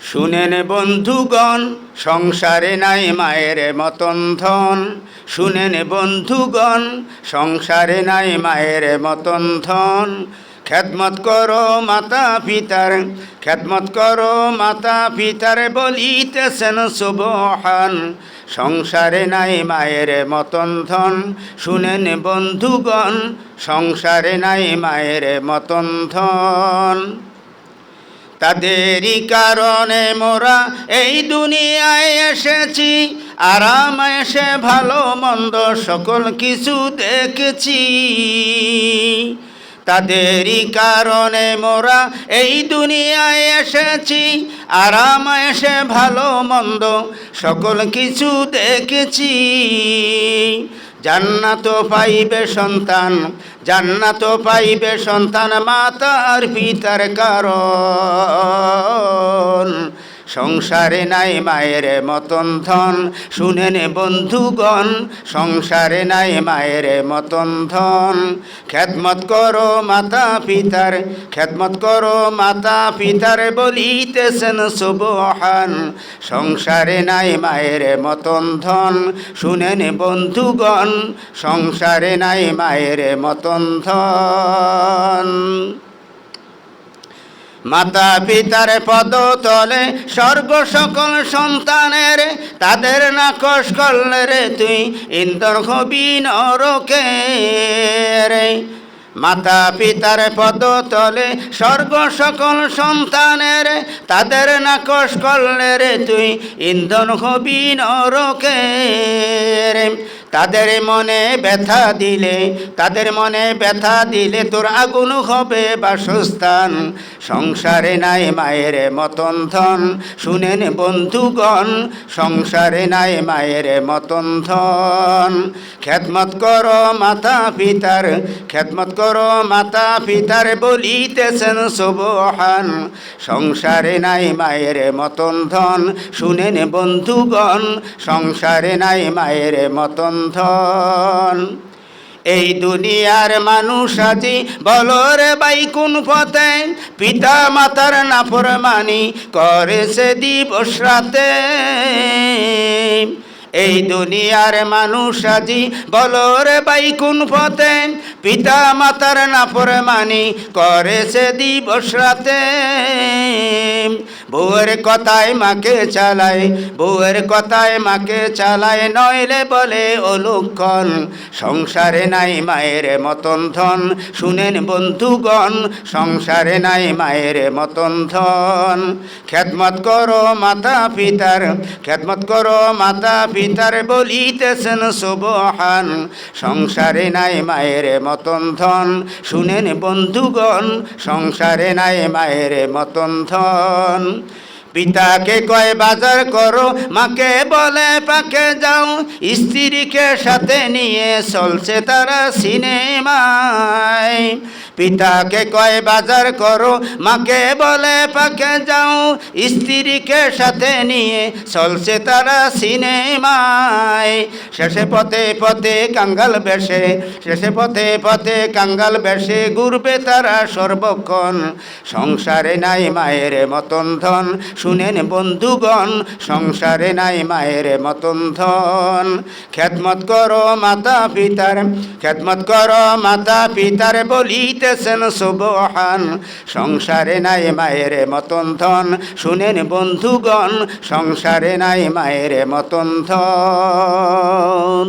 শুনেন বন্ধুগণ, সংসারে নাই মায়ের মতন ধন। শুনেন বন্ধুগণ, সংসারে নাই মায়ের মতন ধন। খেদমত করো মাতা পিতার, খেদমত করো মাতা পিতার বলিতেছেন সুবহান। সংসারে নাই মায়ের মতন ধন। শুনেন বন্ধুগণ, সংসারে নাই মায়ের মতন ধন। তাদেরই কারণে মোরা এই দুনিয়ায় এসেছি, আরাম এসে ভালো মন্দ সকল কিছু দেখেছি। তাদেরই কারণে মোরা এই দুনিয়ায় এসেছি, আরাম এসে ভালো মন্দ সকল কিছু দেখেছি। জান্নাত পাইবে সন্তান জান্নাত পাইবে সন্তান মাতার পিতার কারণ। সংসারে নাই মায়ের মতন ধন। শুনেন বন্ধুগণ, সংসারে নাই মায়ের মতন ধন। খেদমত করো মাতা পিতার খেদমত করো মাতা পিতার বলিতেছেন সুবহান। সংসারে নাই মায়ের মতন ধন। শুনেন বন্ধুগণ, সংসারে নাই মায়ের মতন ধন। মাতা পিতার পদ তলে স্বর্গ সকল সন্তানের, তাদের নাকশ করলে রে তুই ইন্দর হবি নরকে রে। মাতা পিতার পদ তলে স্বর্গ সকল সন্তানের, তাদের নাকশ করলে রে তুই ইন্ধন হবি নরকে রে। তাদের মনে ব্যথা দিলে, তাদের মনে ব্যথা দিলে তোর আগুন হবে বাসস্থান। সংসারে নাই মায়ের মতন ধন, শুনেন বন্ধুগণ, সংসারে নাই মায়ের মতন ধন। খেদমত করো মাতা পিতার খেদমত করো মাতা পিতার বলিতেছেন সুবহান। সংসারে নাই মায়ের মতন ধন, শুনেন বন্ধুগণ, সংসারে নাই মায়ের মতন ধন এই দুনিয়ার মানুষ আজি বলর বাই কোন পথে পিতা মাতার নাফরমানি করে সে দিবস রাতে। এই দুনিয়ার মানুষ আজি বলো রে বাই কোন পথে পিতা মাতার নাফর মানি করে সে দিবস রাতে। বউয়ের কথায় মাকে চালায়, বউয়ের কথায় মাকে চালায়, নইলে বলে অলক্ষণ সংসারে নাই মায়ের মতন ধন। শুনেন বন্ধুগণ, সংসারে নাই মায়ের মতন ধন। খেদমত করো মাতা পিতার খেদমত করো মাতা পিতার বলিতেছেন, সুবহান, সংসারে নাই মায়ের মতন ধন। শুনেন বন্ধুগণ, সংসারে নাই মায়ের মতন ধন। পিতাকে কয়, বাজার করো। মাকে বলে, পাকে যাও। স্ত্রীকে সাথে নিয়ে চলছে তারা সিনেমায়। পিতাকে কয়, বাজার করো, মাকে বলে পাকে যাও, স্ত্রীকে সাথে নিয়ে চলছে তারা সিনেমায়। শেষে পথে পথে কাঙ্গাল বেশে শেষে পথে পথে কাঙ্গাল বেশে ঘুরবে তারা সর্বক্ষণ। সংসারে নাই মায়ের মতন ধন, শুনেন বন্ধুগণ, সংসারে নাই মায়ের মতন ধন। খেদমত করো মাতা পিতার খেদমত করো মাতা পিতার বলিতেছেন সুবহান। সংসারে নাই মায়ের মতন ধন। শুনেন বন্ধুগণ সংসারে নাই মায়ের মতন ধন।